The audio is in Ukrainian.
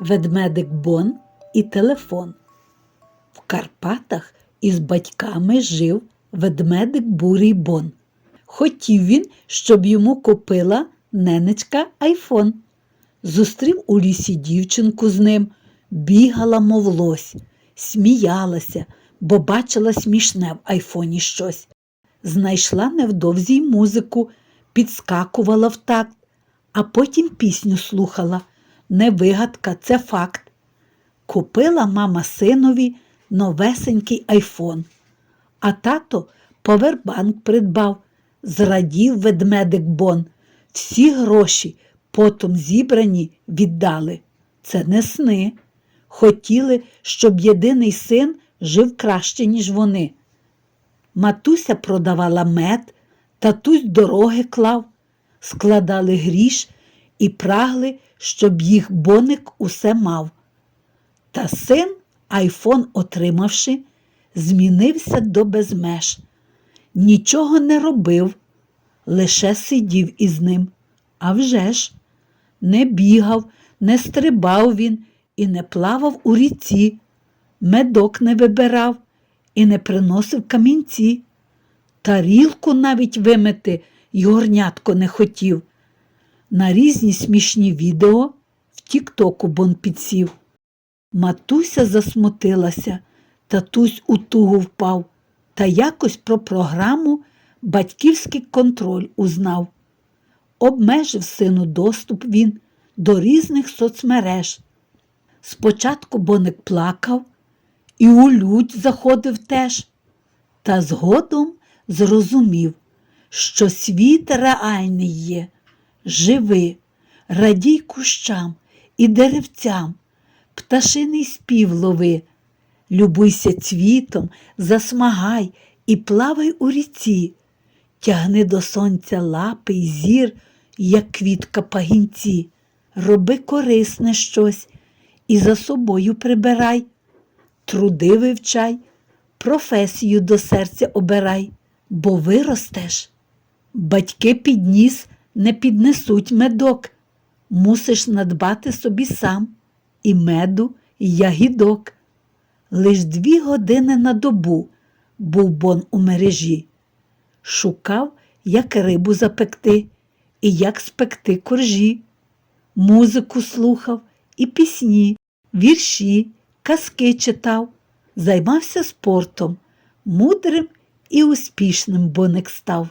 ведмедик Бон і телефон. В Карпатах із батьками жив ведмедик Бурий Бон. Хотів він, щоб йому купила ненечка айфон. Зустрів у лісі дівчинку з ним, бігала, мов лось, сміялася, бо бачила смішне в айфоні щось. Знайшла невдовзі й музику, підскакувала в такт, а потім пісню слухала. Не вигадка, це факт. Купила мама синові новесенький айфон, а тато повербанк придбав, зрадів ведмедик Бон. Всі гроші потом зібрані віддали. Це не сни. Хотіли, щоб єдиний син жив краще, ніж вони. Матуся продавала мед, татусь дороги клав, складали гріш і прагли, щоб їх боник усе мав. Та син, айфон отримавши, змінився до безмеж. Нічого не робив, лише сидів із ним. А вже ж, не бігав, не стрибав він і не плавав у ріці, медок не вибирав і не приносив камінці. Тарілку навіть вимити й горнятко не хотів. На різні смішні відео в Тіктоку Бон підсів. Матуся засмутилася, татусь у тугу впав, та якось про програму батьківський контроль узнав. Обмежив сину доступ він до різних соцмереж. Спочатку Боник плакав і у лють заходив теж, та згодом зрозумів, що світ реальний є, живи, радій кущам і деревцям, пташиний спів лови, любуйся цвітом, засмагай і плавай у ріці, тягни до сонця лапи й зір, як квітка пагінці, роби корисне щось і за собою прибирай, труди вивчай, професію до серця обирай, бо виростеш. Батьки підніс не піднесуть медок, мусиш надбати собі сам і меду, і ягідок. Лиш дві години на добу був бон у мережі. Шукав, як рибу запекти і як спекти коржі. Музику слухав і пісні, вірші, казки читав, займався спортом, мудрим і успішним боник став.